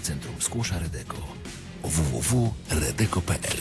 Centrum Skłosza Redeko www.redeko.pl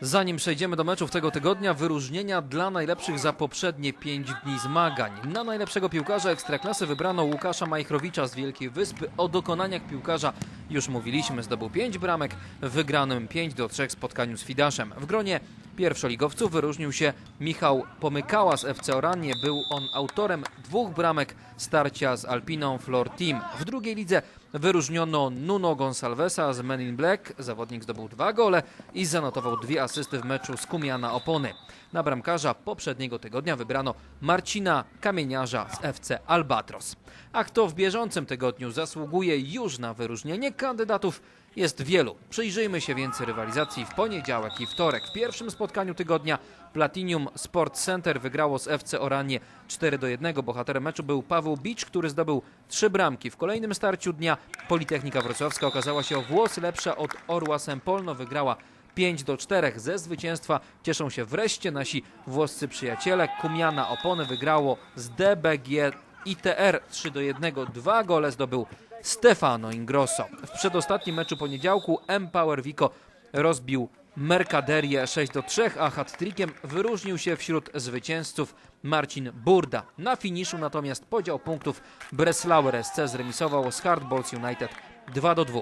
Zanim przejdziemy do meczów tego tygodnia, wyróżnienia dla najlepszych za poprzednie 5 dni zmagań. Na najlepszego piłkarza Ekstraklasy wybrano Łukasza Majchrowicza z Wielkiej Wyspy. O dokonaniach piłkarza już mówiliśmy, zdobył 5 bramek w wygranym 5 do 3 spotkaniu z Fidaszem. W gronie pierwszoligowców wyróżnił się Michał Pomykała z FC Oranie. Był on autorem dwóch bramek starcia z Alpiną Floor Team. W drugiej lidze wyróżniono Nuno Gonsalvesa z Men in Black. Zawodnik zdobył dwa gole i zanotował dwie asysty w meczu z Kumiana Opony. Na bramkarza poprzedniego tygodnia wybrano Marcina Kamieniarza z FC Albatros. A kto w bieżącym tygodniu zasługuje już na wyróżnienie kandydatów jest wielu. Przyjrzyjmy się więcej rywalizacji w poniedziałek i wtorek. W pierwszym spotkaniu tygodnia Platinum Sport Center wygrało z FC Oranie 4 do 1. Bohaterem meczu był Paweł Bicz, który zdobył trzy bramki. W kolejnym starciu dnia Politechnika Wrocławska okazała się o włos lepsza od Orła Sempolno. Wygrała 5 do 4. Ze zwycięstwa cieszą się wreszcie nasi włoscy przyjaciele. Kumiana Opony wygrało z DBG ITR 3 do 1. Dwa gole zdobył Stefano Ingrosso. W przedostatnim meczu poniedziałku Empower Vico rozbił Mercaderię 6 do 3, a hat-trickiem wyróżnił się wśród zwycięzców Marcin Burda. Na finiszu natomiast podział punktów Breslauer SC zremisował z Hardballs United 2 do 2.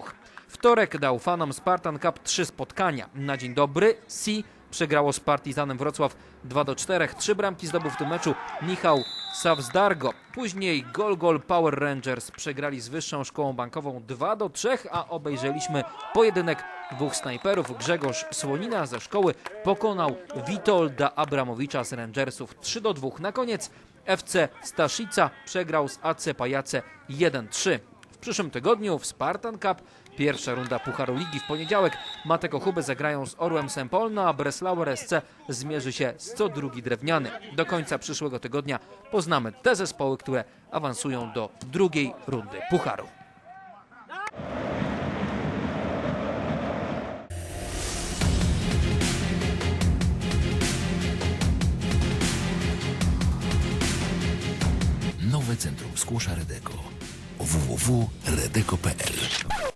Wtorek dał fanom Spartan Cup trzy spotkania. Na dzień dobry Si przegrało z Partizanem Wrocław 2 do 4. Trzy bramki zdobył w tym meczu Michał Savsdargo. Później Gol Gol Power Rangers przegrali z Wyższą Szkołą Bankową 2 do 3, a obejrzeliśmy pojedynek dwóch snajperów. Grzegorz Słonina ze szkoły pokonał Witolda Abramowicza z Rangersów 3 do 2. Na koniec FC Staszica przegrał z AC Pajace 1-3. Przyszłym tygodniu w Spartan Cup pierwsza runda Pucharu Ligi w poniedziałek Matek Ochubę zagrają z Orłem Sempolno, a Breslauer SC zmierzy się z co drugi drewniany. Do końca przyszłego tygodnia poznamy te zespoły, które awansują do drugiej rundy Pucharu. Nowe Centrum Skłosza Redeko www.redeko.pl